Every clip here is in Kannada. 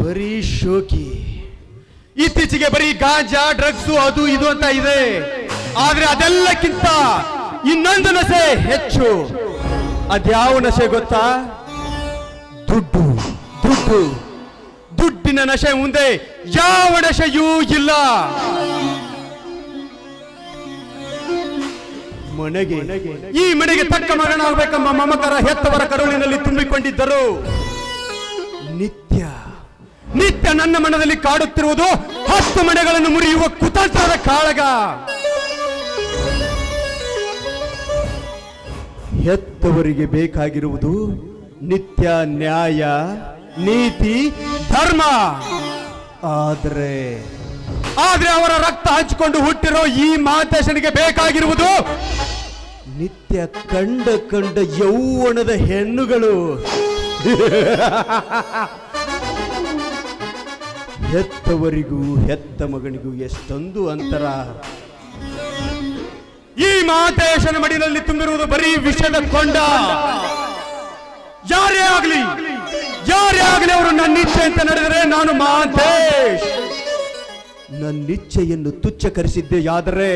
ಬರೀ ಶೋಕಿ. ಇತ್ತೀಚೆಗೆ ಬರೀ ಗಾಂಜಾ ಡ್ರಗ್ಸು ಅದು ಇದು ಅಂತ ಇದೆ. ಆದ್ರೆ ಅದೆಲ್ಲಕ್ಕಿಂತ ಇನ್ನೊಂದು ನಶೆ ಹೆಚ್ಚು. ಅದ್ಯಾವ ನಶೆ ಗೊತ್ತಾ? ದುಡ್ಡು ದುಡ್ಡು. ದುಡ್ಡಿನ ನಶೆ ಮುಂದೆ ಯಾವ ನಶೆಯೂ ಇಲ್ಲ. ಮನೆಗೆ. ಈ ಮನೆಗೆ ತಕ್ಕ ಮಗನಾಗಬೇಕೆಂಬ ಮಮಕರ ಹೆತ್ತವರ ಕರುಳಿನಲ್ಲಿ ತುಂಬಿಕೊಂಡಿದ್ದರು. ನಿತ್ಯ ನಿತ್ಯ ನನ್ನ ಮನದಲ್ಲಿ ಕಾಡುತ್ತಿರುವುದು ಹತ್ತು ಮನೆಗಳನ್ನು ಮುರಿಯುವ ಕುತಂತ್ರದ ಕಾಳಗ. ಹೆತ್ತವರಿಗೆ ಬೇಕಾಗಿರುವುದು ನಿತ್ಯ ನ್ಯಾಯ, ನೀತಿ, ಧರ್ಮ. ಆದರೆ, ಆದ್ರೆ ಅವರ ರಕ್ತ ಹಂಚಿಕೊಂಡು ಹುಟ್ಟಿರೋ ಈ ಮಾತೇಶನಿಗೆ ಬೇಕಾಗಿರುವುದು ನಿತ್ಯ ಕಂಡ ಕಂಡ ಯೌವನದ ಹೆಣ್ಣುಗಳು. ಹೆತ್ತವರಿಗೂ, ಹೆತ್ತ ಮಗನಿಗೂ ಎಷ್ಟೊಂದು ಅಂತರ. ಈ ಮಾತೇಶನ ಮಡಿನಲ್ಲಿ ತುಂಬಿರುವುದು ಬರೀ ವಿಷದ ಕೊಂಡ. ಯಾರೇ ಆಗಲಿ ಯಾರೇ ಆಗಲಿ ಅವರು ನನ್ನ ಇಚ್ಛೆ ಅಂತ ನಡೆದರೆ ನಾನು ಮಾತೇಶ್. ನನ್ನ ಇಚ್ಛೆಯನ್ನು ತುಚ್ಛಕರಿಸಿದ್ದೆ ಯಾದರೆ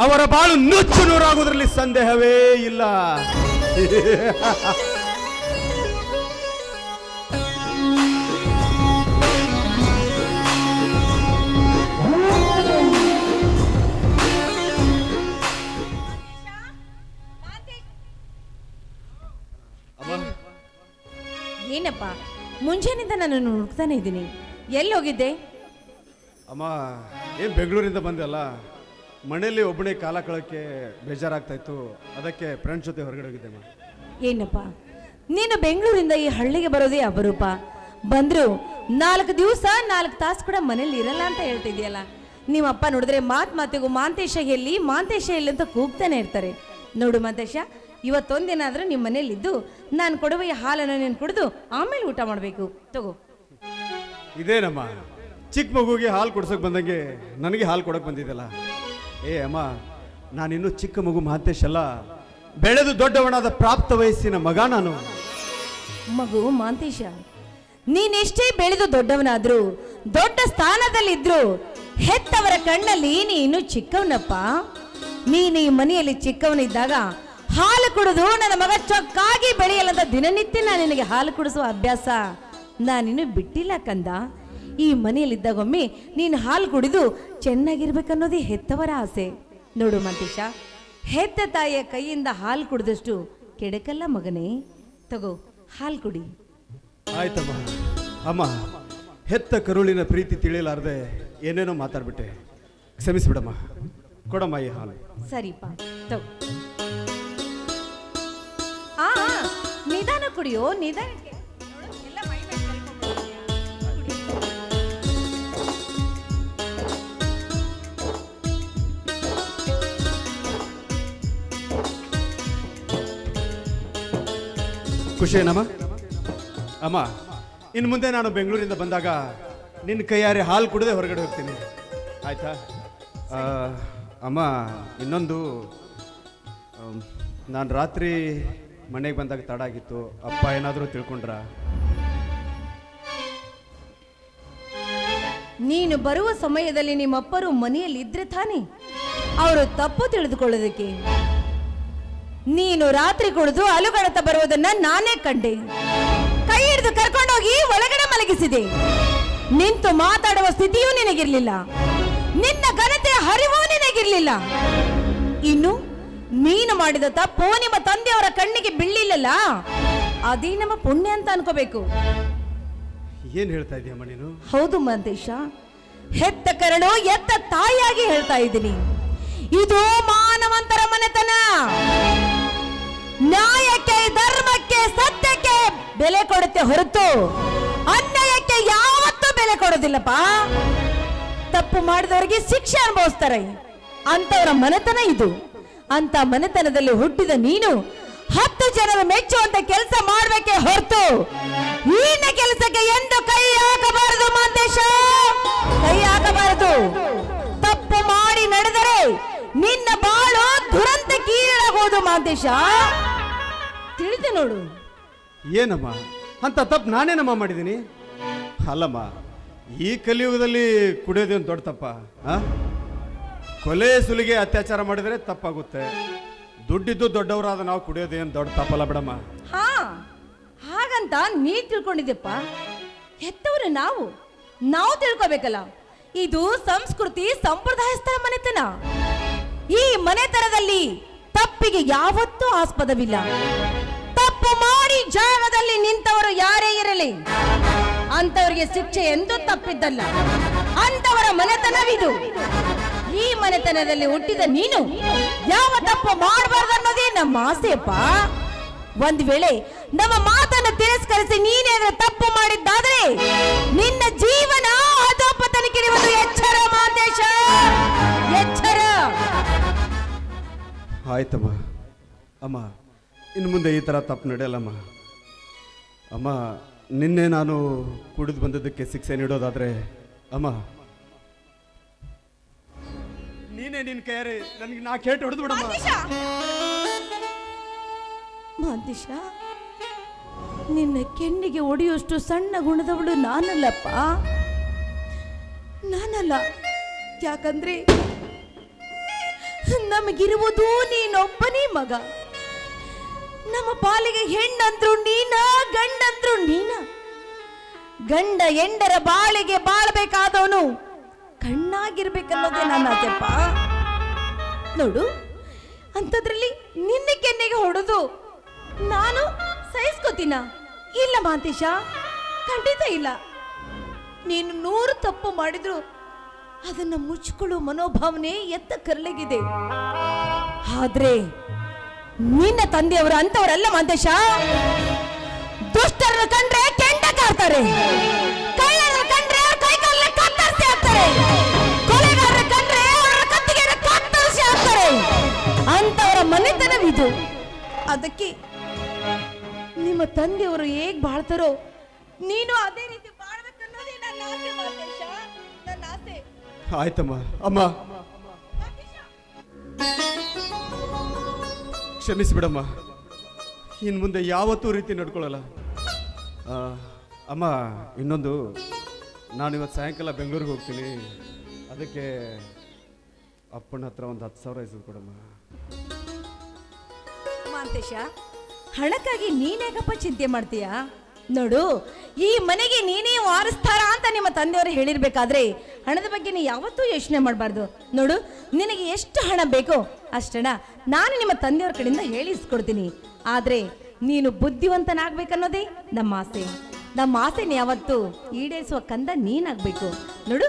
ಅವರ ಬಾಳು ನುಚ್ಚು ನೂರಾಗುವುದರಲ್ಲಿ ಸಂದೇಹವೇ ಇಲ್ಲ. ನಾನು ಹುಡುಕ್ತಾನೆ ಇದ್ದೀನಿ. ಎಲ್ಲಿ ಹೋಗಿದ್ದೆ ಅಮ್ಮ ಏನ್ ಬೆಂಗಳೂರಿಂದ ಬಂದಲ್ಲ ಮನೆಯಲ್ಲಿ ಒಬ್ಬನೇ ಕಾಲ ಕಳಕ್ಕೆ ಬೇಜಾರಾಗ್ತಾ ಇತ್ತು. ಅದಕ್ಕೆ ಫ್ರೆಂಡ್ಸ್ ಜೊತೆ ಹೊರಗಡೆ ಹೋಗಿದ್ದೆ ಅಮ್ಮ. ಏನಪ್ಪ? ನೀನು ಬೆಂಗಳೂರಿಂದ ಈ ಹಳ್ಳಿಗೆ ಬರೋದೇ ಅಪರೂಪ. ಬಂದ್ರು ನಾಲ್ಕು ದಿವಸ ನಾಲ್ಕು ತಾಸು ಕೂಡ ಮನೇಲಿ ಇರಲ್ಲ ಅಂತ ಹೇಳ್ತಿದ್ಯಲ್ಲ ನಿಮ್ಮಪ್ಪ ನೋಡಿದ್ರೆ ಮಾತು ಮಾತಿಗೂ ಮಾಂತೇಶ ಎಲ್ಲಿ ಮಾಂತೇಶ ಎಲ್ಲಿ ಅಂತ ಕೂಗ್ತಾನೆ ಇರ್ತಾರೆ. ನೋಡು ಮಾಂತೇಶ ಇವತ್ತೊಂದಿನಾದ್ರೂ ನಿಮ್ಮ ಮನೇಲಿದ್ದು ನಾನು ಕೊಡುವ ಈ ಹಾಲನ್ನು ನೀನು ಕುಡಿದು ಆಮೇಲೆ ಊಟ ಮಾಡಬೇಕು. ತಗೋ. ಇದೇನಮ್ಮ? ಚಿಕ್ಕ ಮಗುಗೆ ಹಾಲು ಕೊಡ್ಸೋಕೆ ಬಂದಂಗೆ ನನಗೆ ಹಾಲು ಕೊಡೋಕೆ ಬಂದಿದ್ದಲ್ಲ ಏ ಅಮ್ಮ ನಾನಿನ್ನು ಚಿಕ್ಕ ಮಗು ಮಾಂತೇಶಲ್ಲ ಅಲ್ಲ ಬೆಳೆದು ದೊಡ್ಡವನಾದ ಪ್ರಾಪ್ತ ವಯಸ್ಸಿನ ಮಗ ನಾನು. ಮಗು ಮಾಂತೇಶ ನೀನೆಷ್ಟೇ ಬೆಳೆದು ದೊಡ್ಡವನಾದ್ರು ದೊಡ್ಡ ಸ್ಥಾನದಲ್ಲಿದ್ರು ಹೆತ್ತವರ ಕಣ್ಣಲ್ಲಿ ನೀನು ಚಿಕ್ಕವನಪ್ಪ. ನೀನು ಈ ಮನೆಯಲ್ಲಿ ಚಿಕ್ಕವನಿದ್ದಾಗ ಹಾಲು ಕುಡಿದು ನನ್ನ ಮಗ ಚೊಕ್ಕಾಗಿ ಬೆಳೆಯಲ್ಲಂತ ದಿನನಿತ್ಯ ನಾನು ನಿನಗೆ ಹಾಲು ಕುಡಿಸುವ ಅಭ್ಯಾಸ. ನಾನಿನ್ನು ಬಿಟ್ಟಿಲ್ಲ ಕಂದ. ಈ ಮನೆಯಲ್ಲಿದ್ದಾಗೊಮ್ಮೆ ನೀನು ಹಾಲು ಕುಡಿದು ಚೆನ್ನಾಗಿರ್ಬೇಕನ್ನೋದೇ ಹೆತ್ತವರ ಆಸೆ. ನೋಡು ಮಂತೇಶ ಹೆತ್ತ ತಾಯಿಯ ಕೈಯಿಂದ ಹಾಲು ಕುಡಿದಷ್ಟು ಕೆಡಕಲ್ಲ ಮಗನೇ. ತಗೋ ಹಾಲು ಕುಡಿ. ಆಯ್ತಮ್ಮ. ಅಮ್ಮ ಹೆತ್ತ ಕರುಳಿನ ಪ್ರೀತಿ ತಿಳಿಯಲಾರ್ದೆ ಏನೇನೋ ಮಾತಾಡ್ಬಿಟ್ಟೆ. ಕ್ಷಮಿಸ್ಬಿಡಮ್ಮ. ಕೊಡಮ್ಮ ಈ ಹಾಲು. ಸರಿಪಾ ತಗೋ. ಕುಡಿಯೋ ನಿಧಾನಕ್ಕೆ. ನೋಡು, ಎಲ್ಲ ಮೈ ಮೇಲೆ ಕಲ್ತ್ಕೊಂಡ್ಬಿಟ್ಟಿದ್ಯಾ. ಖುಷಿ ಅಮ್ಮ ಇನ್ನು ಮುಂದೆ ನಾನು ಬೆಂಗಳೂರಿಂದ ಬಂದಾಗ ನಿನ್ನ ಕೈಯಾರೆ ಹಾಲು ಕುಡದೆ ಹೊರಗಡೆ ಹೋಗ್ತೀನಿ. ಆಯ್ತಾ? ಅಮ್ಮ ಇನ್ನೊಂದು ನಾನು ರಾತ್ರಿ ಮನೆಗೆ ಬಂದಾಗ ತಡ ಆಗಿತ್ತು ಅಪ್ಪ ಏನಾದರೂ ತಿಳ್ಕೊಂಡ್ರ? ನೀನು ಬರುವ ಸಮಯದಲ್ಲಿ ನಿಮ್ಮಪ್ಪರು ಮನೆಯಲ್ಲಿ ಇದ್ರೆ ತಾನೆ? ಅವರು ತಪ್ಪು ತಿಳಿದುಕೊಳ್ಳೋದಕ್ಕೆ. ನೀನು ರಾತ್ರಿ ಕುಡಿದು ಅಲುಗಡತ ಬರುವುದನ್ನ ನಾನೇ ಕಂಡೆ. ಕೈ ಹಿಡಿದು ಕರ್ಕೊಂಡೋಗಿ ಒಳಗಡೆ ಮಲಗಿಸಿದೆ. ನಿಂತು ಮಾತಾಡುವ ಸ್ಥಿತಿಯೂ ನಿನಗಿರ್ಲಿಲ್ಲ. ನಿನ್ನ ಘನತೆಯ ಹರಿವೂ ನಿನಗಿರ್ಲಿಲ್ಲ. ಇನ್ನು ನೀನು ಮಾಡಿದ ತಪ್ಪು ನಿಮ್ಮ ತಂದೆಯವರ ಕಣ್ಣಿಗೆ ಬೀಳಿಲ್ಲಲ್ಲ ಅದೇ ನಮ್ಮ ಪುಣ್ಯ ಅಂತ ಅನ್ಕೋಬೇಕು. ಏನು ಹೇಳ್ತಾ ಇದೀಯಮ್ಮ ನೀನು? ಹೌದು ಮಂತೇಶ ಹೆತ್ತ ಕರಳು ಎತ್ತ ತಾಯಿಯಾಗಿ ಹೇಳ್ತಾ ಇದ್ದೀನಿ. ಇದು ಮಾನವಂತರ ಮನೆತನ. ನ್ಯಾಯಕ್ಕೆ ಧರ್ಮಕ್ಕೆ ಸತ್ಯಕ್ಕೆ ಬೆಲೆ ಕೊಡುತ್ತೆ ಹೊರತು ಅನ್ಯಾಯಕ್ಕೆ ಯಾವತ್ತೂ ಬೆಲೆ ಕೊಡೋದಿಲ್ಲಪ್ಪ. ತಪ್ಪು ಮಾಡಿದವರಿಗೆ ಶಿಕ್ಷೆ ಅನುಭವಿಸ್ತಾರೆ. ಅಂತವರ ಮನೆತನ ಇದು. ಅಂತ ಮನೆತನದಲ್ಲಿ ಹುಟ್ಟಿದ ನೀನು ಹತ್ತು ಜನರು ಮೆಚ್ಚುವಂತ ಕೆಲಸ ಮಾಡಬೇಕೆ ಹೊರತು. ನೀನ ಕೆಲಸಕ್ಕೆ ಎಂದು ಕೈ ಹಾಕಬಾರದು ಮಾಂತೇಶ. ಕೈ ಹಾಕಬಾರದು. ತಪ್ಪು ಮಾಡಿ ನಡೆದರೆ ನಿನ್ನ ಬಾಳು ದುರಂತ ಕೀಳಾಗುವುದು ಮಾಂತೇಶ. ತಿಳಿದು ನೋಡು. ಏನಮ್ಮ? ಅಂತ ತಪ್ಪು ನಾನೇನಮ್ಮ ಮಾಡಿದ್ದೀನಿ? ಅಲ್ಲಮ್ಮ, ಈ ಕಲಿಯುಗದಲ್ಲಿ ಕುಡಿಯೋದೇನು ದೊಡ್ಡ ತಪ್ಪ? ಕೊಲೆ ಸುಲಿಗೆ ಅತ್ಯಾಚಾರ ಮಾಡಿದರೆ ತಪ್ಪಾಗುತ್ತೆ. ದುಡ್ಡಿದ್ದು ದೊಡ್ಡವರಾದ ನಾವು ಕುಡಿಯೋದೇನು ದೊಡ್ಡ ತಪ್ಪಲ್ಲ ಬಿಡಮ್ಮ. ಹಾ, ಹಾಗಂತ ನೀ ತಿಳ್ಕೊಂಡಿದ್ಯಪ್ಪ? ಹೆತ್ತವರು ನಾವು ನಾವು ತಿಳ್ಕೊಬೇಕಲ್ಲ. ಇದು ಸಂಸ್ಕೃತಿ, ಸಂಪ್ರದಾಯಸ್ಥರ ಮನೆತನ. ಈ ಮನೆತನದಲ್ಲಿ ತಪ್ಪಿಗೆ ಯಾವತ್ತೂ ಆಸ್ಪದವಿಲ್ಲ. ತಪ್ಪು ಮಾಡಿ ಜಾಗದಲ್ಲಿ ನಿಂತವರು ಯಾರೇ ಇರಲಿ ಅಂತವರಿಗೆ ಶಿಕ್ಷೆ ಎಂದು ತಪ್ಪಿದ್ದಲ್ಲ. ಅಂತವರ ಮನೆತನವಿದು. ಈ ಮನೆತನದಲ್ಲಿ ಹುಟ್ಟಿದ ನೀನು ಯಾವ ತಪ್ಪು ಮಾಡಬಾರ್ದು ಅನ್ನೋದೇ ನಮ್ಮ ಆಸೆಯಪ್ಪ. ಒಂದ್ ವೇಳೆ ನಮ್ಮ ಮಾತನ್ನು ತಿರಸ್ಕರಿಸಿ ನೀನೇನ ತಪ್ಪು ಮಾಡಿದ್ದಾದ್ರೆ ನಿನ್ನ ಜೀವನ ಒಂದು ಎಚ್ಚರ ಮಾದೇಶ ಎಚ್ಚರ. ಆಯ್ತಮ್ಮ. ಅಮ್ಮ, ಇನ್ನು ಮುಂದೆ ಈ ಥರ ತಪ್ಪು ನಡೆಯಲ್ಲಮ್ಮ. ಅಮ್ಮ, ನಿನ್ನೆ ನಾನು ಕುಡಿದು ಬಂದದ್ದಕ್ಕೆ ಶಿಕ್ಷೆ ನೀಡೋದಾದ್ರೆ, ಅಮ್ಮ ನೀನೇ ನಿನ್ನ ಕೈಯಾರೆ. ನನಗೆ ನಾ ಕೇಟ್ ಹೊಡೆದು ಬಿಡಮ್ಮ ಮಾದೇಶ ನಿನ್ನ ಕೆನ್ನಿಗೆ ಒಡೆಯುವಷ್ಟು ಸಣ್ಣ ಗುಣದವಳು ನಾನಲ್ಲಪ್ಪ. ನಾನಲ್ಲ. ಯಾಕಂದ್ರೆ ನಮಗಿರುವುದು ನೀನೊಬ್ಬನೇ ಮಗ. ನಮ್ಮ ಪಾಲಿಗೆ ಹೆಣ್ಣಂದ್ರು ನೀನ, ಗಂಡಂದ್ರು ನೀನ. ಗಂಡ ಎಂಡರ ಬಾಳಿಗೆ ಬಾಳ್ಬೇಕಾದವನು ಕಣ್ಣಾಗಿರ್ಬೇಕನ್ನೋದೇ ನನ್ನ ಆಸೆಪ್ಪ ನೋಡು, ಅಂಥದ್ರಲ್ಲಿ ನಿನ್ನ ಕೆನ್ನೆಗೆ ಹೊಡೆದು ನಾನು ಸಹಿಸ್ಕೋತೀನ? ಇಲ್ಲ ಮಾಂತೇಶ, ಖಂಡಿತ ಇಲ್ಲ. ನೀನು ನೂರು ತಪ್ಪು ಮಾಡಿದ್ರು ಅದನ್ನ ಮುಚ್ಕೊಳ್ಳೋ ಮನೋಭಾವನೆ ಎತ್ತ ಕರ್ಲೆಗಿದೆ ಆದ್ರೆ ನಿನ್ನ ತಂದೆಯವರು ಅಂತವರಲ್ಲ ಮಾಂತೇಶ? ದುಷ್ಟರನ್ನು ಕಂಡ್ರೆ ಕೆಂಡ ಕಾಡ್ತಾರೆ. ಕಳ್ಳರನ್ನು ಕಂಡ್ರೆ ಕೈ ಕೈಕಾಲನ್ನ ಕತ್ತರಿಸಿ ಹಾಕ್ತಾರೆ. ಅಂತವರ ಮನೆತನವಿದು? ಅದಕ್ಕೆ ನಿಮ್ಮ ತಂದೆಯವರು ಹೇಗ್ ಬಾಳ್ತಾರೋ ನೀನು ಅದೇ ರೀತಿ ಬಾಳ್ಬೇಕನ್ನೋದೇ ನನ್ನ ಆಸೆ ಮಾತೇಶ. ನನ್ನ ಆಸೆ. ಆಯ್ತಮ್ಮ. ಅಮ್ಮ. ಕ್ಷಮಿಸಿಬಿಡಮ್ಮ. ಇನ್ನು ಮುಂದೆ ಯಾವತ್ತೂ ರೀತಿ ನಡ್ಕೊಳ್ಳಲ್ಲ. ಆ, ಅಮ್ಮ ಇನ್ನೊಂದು ನಾನು ಇವತ್ತು ಸಾಯಂಕಾಲ ಬೆಂಗಳೂರಿಗೆ ಹೋಗ್ತೀನಿ. ಅದಕ್ಕೆ ಅಪ್ಪನ ಹತ್ರ ಒಂದು ಹತ್ತು ಸಾವಿರ ಇಸ್ಕೊಡಮ್ಮ ಕೊಡಮ್ಮ. ಮಾಂತೇಶ, ಹಣಕ್ಕಾಗಿ ನೀನೇಗಪ್ಪ ಚಿಂತೆ ಮಾಡ್ತೀಯಾ? ನೋಡು, ಈ ಮನೆಗೆ ನೀನೇ ವಾರಸ್ತಾರ ಅಂತ ನಿಮ್ಮ ತಂದೆಯವರು ಹೇಳಿರ್ಬೇಕಾದ್ರೆ ಹಣದ ಬಗ್ಗೆ ನೀ ಯಾವತ್ತೂ ಯೋಚನೆ ಮಾಡಬಾರ್ದು. ನೋಡು, ನಿನಗೆ ಎಷ್ಟು ಹಣ ಬೇಕೋ ಅಷ್ಟಣ ನಾನು ನಿಮ್ಮ ತಂದೆಯವ್ರ ಕಡೆಯಿಂದ ಹೇಳಿಸ್ಕೊಡ್ತೀನಿ. ಆದ್ರೆ ನೀನು ಬುದ್ಧಿವಂತನಾಗ್ಬೇಕನ್ನೋದೇ ನಮ್ಮ ಆಸೆ. ನಮ್ಮ ಆಸೆನ ಯಾವತ್ತು ಈಡೇರಿಸುವ ಕಂದ ನೀನಾಗ್ಬೇಕು. ನೋಡು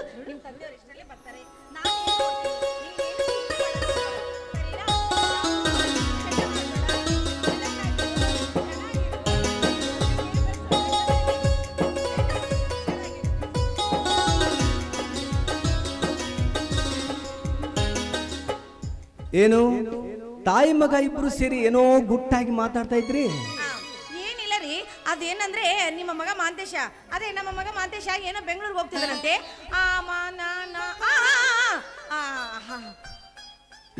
ಏನು ತಾಯಿ ಮಗ ಇಬ್ರು ಸೇರಿ ಏನೋ ಗುಟ್ಟಾಗಿ ಮಾತಾಡ್ತಾ ಇದ್ರಿ ಏನಿಲ್ಲ ರೀ ಅದೇನಂದ್ರೆ ನಿಮ್ಮ ಮಗ ಮಾಂತೇಶ ಅದೇ ನಮ್ಮ ಮಗ ಮಾಂತೇಶ ಏನೋ ಬೆಂಗಳೂರಿಗೆ ಹೋಗ್ತಿದ್ದಾರಂತೆ ಆ ಮ ನ ನ ಆ,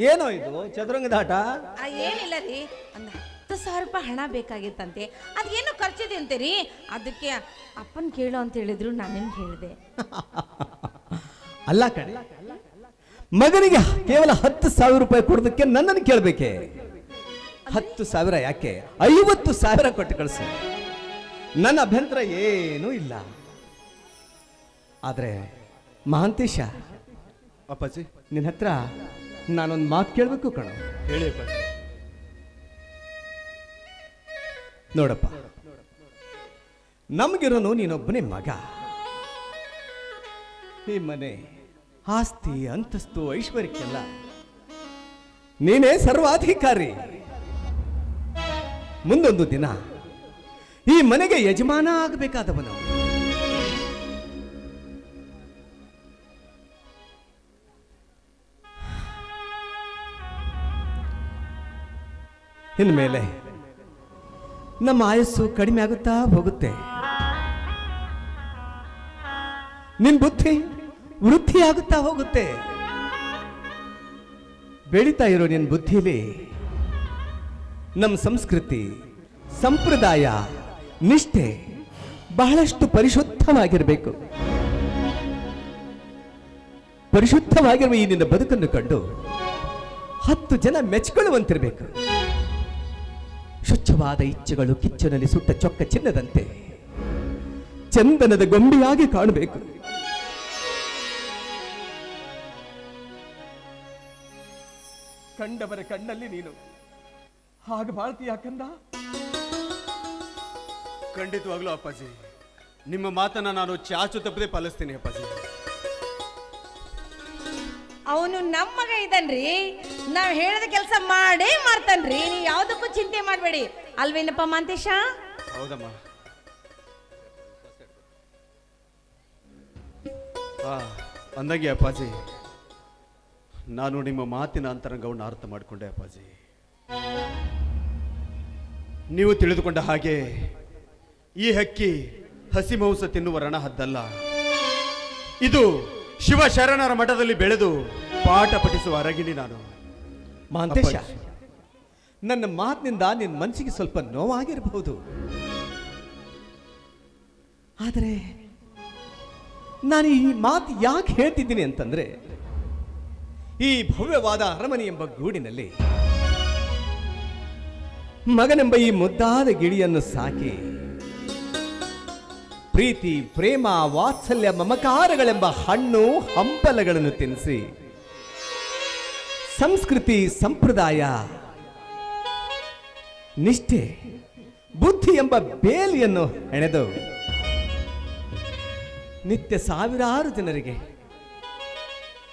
ಏನೋ ಇದು ಚದುರಂಗದಾಟ ಆ, ಏನಿಲ್ಲ ರೀ ಒಂದು ಹತ್ತು ಸಾವಿರ ರೂಪಾಯಿ ಹಣ ಬೇಕಾಗಿತ್ತಂತೆ ಅದೇನೋ ಖರ್ಚಿದೆ ಅಂತೆ ರೀ ಅದಕ್ಕೆ ಅಪ್ಪನ್ ಕೇಳು ಅಂತ ಹೇಳಿದ್ರು ನಾನೇನು ಹೇಳಿದೆ ಅಲ್ಲ ಕಣೆ ಮಗನಿಗೆ ಕೇವಲ ಹತ್ತು ಸಾವಿರ ರೂಪಾಯಿ ಕೊಡೋದಕ್ಕೆ ನನ್ನನ್ನು ಕೇಳಬೇಕೆ? ಹತ್ತು ಸಾವಿರ ಯಾಕೆ? ಐವತ್ತು ಸಾವಿರ ಕೊಟ್ಟು ಕಳಿಸು. ನನ್ನ ಅಭ್ಯಂತರ ಏನೂ ಇಲ್ಲ. ಆದರೆ ಮಹಾಂತೇಶ ಅಪ್ಪಾಜಿ ನಿನ್ನ ಹತ್ರ ನಾನೊಂದು ಮಾತು ಕೇಳಬೇಕು ಕಣ. ಹೇಳಿ ನೋಡಪ್ಪ ನಮಗಿರೋನು ನೀನೊಬ್ಬನೇ ಮಗ. ಈ ಮನೆ ಆಸ್ತಿ, ಅಂತಸ್ತು, ಐಶ್ವರ್ಯಕ್ಕೆಲ್ಲ. ನೀನೇ ಸರ್ವಾಧಿಕಾರಿ. ಮುಂದೊಂದು ದಿನ ಈ ಮನೆಗೆ ಯಜಮಾನ ಆಗಬೇಕಾದವನು. ಇನ್ಮೇಲೆ ನಮ್ಮ ಆಯಸ್ಸು ಕಡಿಮೆ ಆಗುತ್ತಾ ಹೋಗುತ್ತೆ. ನಿನ್ ಬುದ್ಧಿ ವೃದ್ಧಿ ಆಗುತ್ತಾ ಹೋಗುತ್ತೆ. ಬೆಳೀತಾ ಇರೋ ನಿನ್ ಬುದ್ಧಿಲಿ ನಮ್ಮ ಸಂಸ್ಕೃತಿ, ಸಂಪ್ರದಾಯ, ನಿಷ್ಠೆ ಬಹಳಷ್ಟು ಪರಿಶುದ್ಧವಾಗಿರಬೇಕು. ಪರಿಶುದ್ಧವಾಗಿರುವ ಈ ನಿನ್ನ ಬದುಕನ್ನು ಕಂಡು ಹತ್ತು ಜನ ಮೆಚ್ಕೊಳ್ಳುವಂತಿರಬೇಕು. ಸ್ವಚ್ಛವಾದ ಇಚ್ಛೆಗಳು ಕಿಚ್ಚನಲ್ಲಿ ಸುಟ್ಟ ಚೊಕ್ಕ ಚಿನ್ನದಂತೆ ಚಂದನದ ಗೊಂಬೆಯಾಗಿ ಕಾಣಬೇಕು. ಕಂಡವರ ಕಣ್ಣಲ್ಲಿ ನೀನು. ಹಾಗೆ ಬಾಳ್ತೀಯ ಕಂದ? ಖಂಡಿತವಾಗ್ಲೂ ಅಪ್ಪಾಜಿ. ನಿಮ್ಮ ಮಾತನ್ನ ನಾನು ಚಾಚು ತಪ್ಪದೆ ಪಾಲಿಸ್ತೀನಿ ಅಪ್ಪಾಜಿ. ಅವನು ನಮ್ಮ ಮಗ ಇದನ್ರಿ ನಾವು ಹೇಳಿದ ಕೆಲಸ ಮಾಡೇ ಮಾಡ್ತಾನ್ರಿ. ನೀವು ಯಾವುದಕ್ಕೂ ಚಿಂತೆ ಮಾಡಬೇಡಿ. ಅಲ್ವೇನಪ್ಪ ಮಾಂತೇಶ? ಹೌದಮ್ಮ. ಆ ಅಂದಂಗೆ ಅಪ್ಪಾಜಿ. ನಾನು ನಿಮ್ಮ ಮಾತಿನ ಅಂತರಂಗವನ್ನು ಅರ್ಥ ಮಾಡಿಕೊಂಡೆ ಅಪ್ಪಾಜಿ. ನೀವು ತಿಳಿದುಕೊಂಡ ಹಾಗೆ ಈ ಹಕ್ಕಿ ಹಸಿ ಮಾಂಸ ತಿನ್ನುವ ರಣಹದ್ದಲ್ಲ. ಇದು ಶಿವಶರಣರ ಮಠದಲ್ಲಿ ಬೆಳೆದು ಪಾಠ ಪಠಿಸುವ ಅರಗಿಣಿ ನಾನು. ಮಾಂತೇಶ ನನ್ನ ಮಾತಿನಿಂದ ನಿನ್ನ ಮನಸ್ಸಿಗೆ ಸ್ವಲ್ಪ ನೋವಾಗಿರಬಹುದು. ಆದರೆ ನಾನು ಈ ಮಾತು ಯಾಕೆ ಹೇಳ್ತಿದ್ದೀನಿ ಅಂತಂದ್ರೆ ಈ ಭವ್ಯವಾದ ಅರಮನೆ ಎಂಬ ಗೂಡಿನಲ್ಲಿ ಮಗನೆಂಬ ಈ ಮುದ್ದಾದ ಗಿಳಿಯನ್ನು ಸಾಕಿ ಪ್ರೀತಿ, ಪ್ರೇಮ, ವಾತ್ಸಲ್ಯ, ಮಮಕಾರಗಳೆಂಬ ಹಣ್ಣು, ಹಂಪಲಗಳನ್ನು ತಿನ್ನಿಸಿ. ಸಂಸ್ಕೃತಿ, ಸಂಪ್ರದಾಯ, ನಿಷ್ಠೆ, ಬುದ್ಧಿ ಎಂಬ ಬೇಲಿಯನ್ನು ಹೆಣೆದು ನಿತ್ಯ ಸಾವಿರಾರು ಜನರಿಗೆ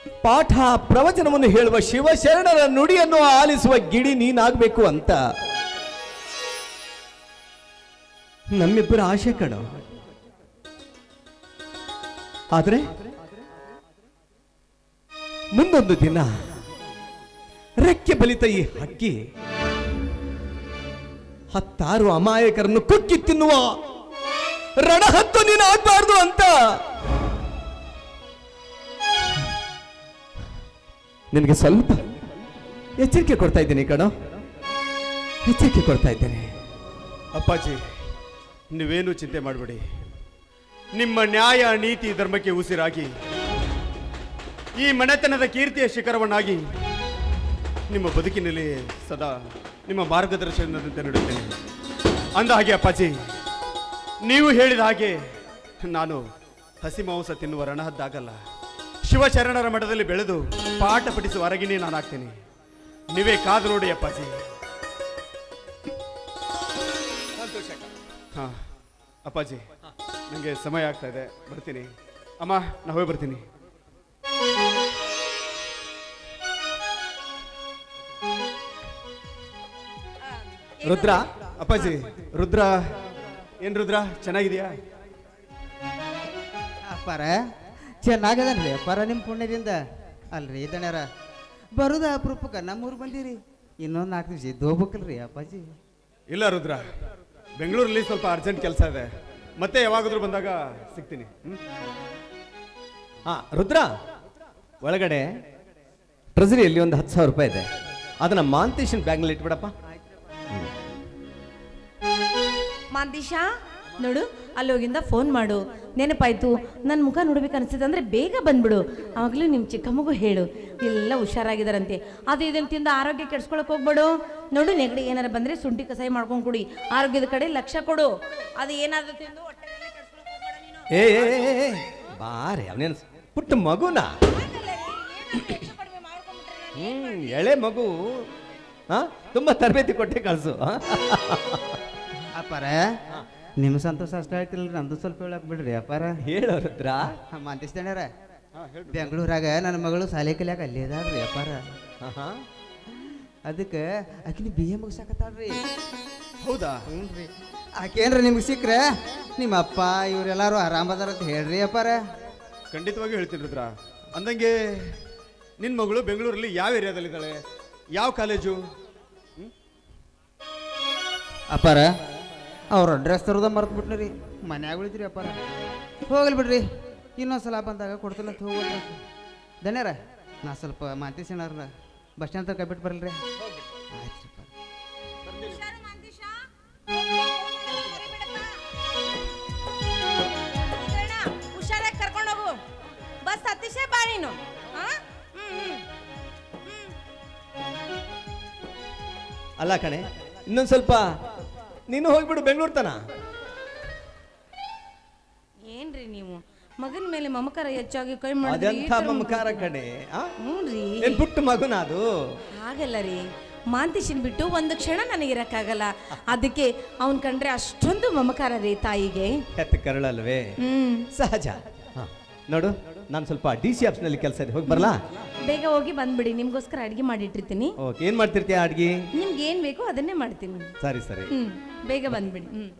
ಪಾಠ ಪ್ರವಚನವನ್ನು ಹೇಳುವ ಶಿವಶರಣರ ನುಡಿಯನ್ನು ಆಲಿಸುವ ಗಿಡಿ ನೀನಾಗಬೇಕು ಅಂತ. ನಮ್ಮಿಬ್ಬರ ಆಶೆ ಕಣ. ಆದರೆ ಮುಂದೊಂದು ದಿನ ರೆಕ್ಕೆ ಬಲಿತ ಈ ಹಕ್ಕಿ ಹತ್ತಾರು ಅಮಾಯಕರನ್ನು ಕುಕ್ಕಿ ತಿನ್ನುವ ರಣಹತ್ತು ನೀನು ಆಗ್ಬಾರ್ದು ಅಂತ. ನಿನಗೆ ಸ್ವಲ್ಪ ಎಚ್ಚರಿಕೆ ಕೊಡ್ತಾ ಇದ್ದೀನಿ ಕಣೋ. ಎಚ್ಚರಿಕೆ ಕೊಡ್ತಾ ಇದ್ದೇನೆ. ಅಪ್ಪಾಜಿ, ನೀವೇನು ಚಿಂತೆ ಮಾಡಬೇಡಿ. ನಿಮ್ಮ ನ್ಯಾಯ, ನೀತಿ, ಧರ್ಮಕ್ಕೆ ಉಸಿರಾಗಿ, ಈ ಮನೆತನದ ಕೀರ್ತಿಯ ಶಿಖರವನ್ನಾಗಿ ನಿಮ್ಮ ಬದುಕಿನಲ್ಲಿ ಸದಾ ನಿಮ್ಮ ಮಾರ್ಗದರ್ಶನದಂತೆ ನಡೆಯುತ್ತೇನೆ. ಅಂದ ಹಾಗೆ ಅಪ್ಪಾಜಿ, ನೀವು ಹೇಳಿದ ಹಾಗೆ ನಾನು ಹಸಿ ಮಾಂಸ ತಿನ್ನುವ ರಣಹದ್ದಾಗಲ್ಲ. ಶಿವಶರಣರ ಮಠದಲ್ಲಿ ಬೆಳೆದು ಪಾಠ ಪಠಿಸುವ ಅರಗಿನೇ ನಾನಾಗ್ತೀನಿ. ನೀವೇ ಕಾದು ನೋಡಿ ಅಪ್ಪಾಜಿ. ಹಾ, ಅಪ್ಪಾಜಿ ನನಗೆ ಸಮಯ ಆಗ್ತಾ ಇದೆ. ಬರ್ತೀನಿ. ಅಮ್ಮ ನಾವೇ ಬರ್ತೀನಿ. ರುದ್ರ, ಅಪ್ಪಾಜಿ, ರುದ್ರ, ಏನ್ ರುದ್ರ? ಚೆನ್ನಾಗಿದೆಯಾ? ಅಪ್ಪಾರ ಚೆನ್ನಾಗದನ್ರಿ. ಪರ ನಿಮ್ಮ ಪುಣ್ಯದಿಂದ. ಅಲ್ರಿ ಇದಣ್ಯಾರ ಬರುದ ಅಪರೂಪಕ್ಕೆ ನಮ್ಮೂರು ಬಂದಿರಿ. ಇನ್ನೊಂದು ನಾಲ್ಕು ದಿವಸ ಇದ್ದು ಹೋಗ್ಬೇಕಲ್ರಿ ಅಪ್ಪಾಜಿ. ಇಲ್ಲ ರುದ್ರ. ಬೆಂಗಳೂರಲ್ಲಿ ಸ್ವಲ್ಪ ಅರ್ಜೆಂಟ್ ಕೆಲಸ ಇದೆ. ಮತ್ತೆ ಯಾವಾಗಾದ್ರೂ ಬಂದಾಗ ಸಿಗ್ತೀನಿ. ಹ್ಮ್? ಹಾ ರುದ್ರ. ಒಳಗಡೆ ಟ್ರೆಸರಿಯಲ್ಲಿ ಒಂದು ಹತ್ತು ಸಾವಿರ ರೂಪಾಯಿ ಇದೆ. ಅದನ್ನ ಮಾಂತೇಶನ್ ಬ್ಯಾಗ್ನಲ್ಲಿ ಇಟ್ಬಿಡಪ್ಪ. ಮಾಂತೇಶ? ನೋಡು ಅಲ್ಲಿ ಹೋಗಿಂದ ಫೋನ್ ಮಾಡು. ನೆನಪಾಯ್ತು ನನ್ನ ಮುಖ ನೋಡ್ಬೇಕು ಅನಿಸ್ತದೆ ಅಂದರೆ ಬೇಗ ಬಂದ್ಬಿಡು. ಆವಾಗಲೂ ನಿಮ್ಮ ಚಿಕ್ಕ ಮಗು ಹೇಳು. ಎಲ್ಲ ಹುಷಾರಾಗಿದಾರಂತೆ. ಅದು ಇದನ್ನ ತಿಂದು ಆರೋಗ್ಯ ಕೆಡ್ಸ್ಕೊಳಕ್ ಹೋಗ್ಬೇಡು. ನೋಡು ನೆಗಡಿ ಏನಾರು ಬಂದ್ರೆ ಶುಂಠಿ ಕಸಾಯಿ ಮಾಡ್ಕೊಂಡು ಕುಡಿ. ಆರೋಗ್ಯದ ಕಡೆ ಲಕ್ಷ ಕೊಡು. ಅದು ಏನಾದ್ರೂ ತಿಂದು. ಏ ಬಾರೆ ಅವನೇನು ಪುಟ್ಟ ಮಗುನ? ಹ್ಞೂ ಎಳೆ ಮಗು. ಹಾಂ ತುಂಬಾ ತರಬೇತಿ ಕೊಟ್ಟೆ ಕಳ್ಸು. ಅಪ್ಪಾರ ನಿಮ್ಮ ಸಂತೋಷ ಅಷ್ಟ ಆಯ್ತಿಲ್ಲ ನಂದು ಸ್ವಲ್ಪ ಹೇಳಕ್ ಬಿಡ್ರಿ ಅಪ್ಪಾರ. ಹೇಳೋರ ರುದ್ರ ಮಾಂತೇಶ್ ದಣ್ಯರ ಬೆಂಗಳೂರಾಗ ನನ್ನ ಮಗಳು ಶಾಲೆ ಕಲಿಯಾಕ ಅಲ್ಲಿ ಅದಾಳ್ರಿ ಅಪ್ಪಾರ. ಅದಕ್ಕೆ ಅದಕ್ಕೆ ಆಕಿನ ಬಿ ಎ ಮುಗಿಸಾಕತ್ತಾಳ್ರಿ. ಹೌದಾ? ಹ್ಞೂ ರೀ ಆಕೇನ್ರಿ ನಿಮ್ಗೆ ಸಿಕ್ಕ್ರೆ? ನಿಮ್ಮ ಅಪ್ಪ ಇವರೆಲ್ಲರೂ ಆರಾಮದಾರ ಅಂತ ಹೇಳ್ರಿ ಅಪ್ಪಾರ. ಖಂಡಿತವಾಗಿ ಹೇಳ್ತೀನಿ ರುದ್ರ. ಅಂದಂಗೆ ನಿನ್ನ ಮಗಳು ಬೆಂಗಳೂರಲ್ಲಿ ಯಾವ ಏರಿಯಾದಲ್ಲಿದ್ದಾಳೆ? ಯಾವ ಕಾಲೇಜು? ಅಪ್ಪಾರ ಅವ್ರ ಅಡ್ರೆಸ್ ತರೋದ ಮರ್ತುಬಿಟ್ನ ರೀ ಮನ್ಯಾಗ ಉಳಿದ್ರಿ ಅಪ್ಪ ಹೋಗಲಿ ಬಿಡ್ರಿ. ಇನ್ನೊಂದು ಸಲ ಬಂದಾಗ ಕೊಡ್ತಿಲ್ಲ ಅಂತ ಹೋಗೋದು ಧನ್ಯರ. ನಾ ಸ್ವಲ್ಪ ಮಾಂತಿ ಬಸ್ ಸ್ಟ್ಯಾಂಡ್ ತನಕ ಬಿಟ್ಟು ಬರಲ್ರಿ. ಆಯ್ತು ಹುಷಾರಾಗಿ ಕರ್ಕೊಂಡು ಬಸ್ ಅಲ್ಲ ಕಣೆ ಇನ್ನೊಂದು ಸ್ವಲ್ಪ ನೀನು ಹೋಗ್ಬಿಡು ಬೆಂಗಳೂರು ತನ ಏನ್ರಿ ನೀವು? ಮಗನ ಮೇಲೆ ಮಮಕಾರ ಹೆಚ್ಚಾಗಿ ಕೈ ಅದೆಂಥ ಮಮಕಾರ ಕಣೆ ಆ? ಹ್ಞೂನ್ರಿ. ಏನ್ ಪುಟ್ಟ ಮಗುನ ಅದು. ಹಾಗಲ್ಲ ರೀ. ಮಾಂತಿಶಿನ್ ಬಿಟ್ಟು ಒಂದು ಕ್ಷಣ ನನಗಿರಕ್ಕಾಗಲ್ಲ ಅದಕ್ಕೆ ಅವನ್ ಕಂಡ್ರೆ ಅಷ್ಟೊಂದು ಮಮಕಾರ ರೀ ತಾಯಿಗೆ ಹೆತ್ತ ಕರಳಲ್ವೇ? ಹ್ಮ್. ಸಹಜ. ಹಾ, ನೋಡು ನಾನು ಸ್ವಲ್ಪ ಡಿ ಸಿ ಆಫೀಸ್ನಲ್ಲಿ ಕೆಲಸ ಇದೆ. ಹೋಗಿ ಬರಲಾ? ಬೇಗ ಹೋಗಿ ಬಂದ್ಬಿಡಿ ನಿಮ್ಗೋಸ್ಕರ ಅಡಿಗೆ ಮಾಡಿಟ್ಟಿರ್ತೀನಿ. ಓಕೆ ಏನ್ ಮಾಡ್ತಿರ್ತೀಯ ಅಡಿಗೆ? ನಿಮ್ಗೆ ಏನ್ ಬೇಕೋ ಅದನ್ನೇ ಮಾಡ್ತೀನಿ. ಸರಿ ಸರಿ. ಹ್ಮ್ ಬೇಗ ಬಂದ್ಬಿಡಿ ಹ್ಮ್.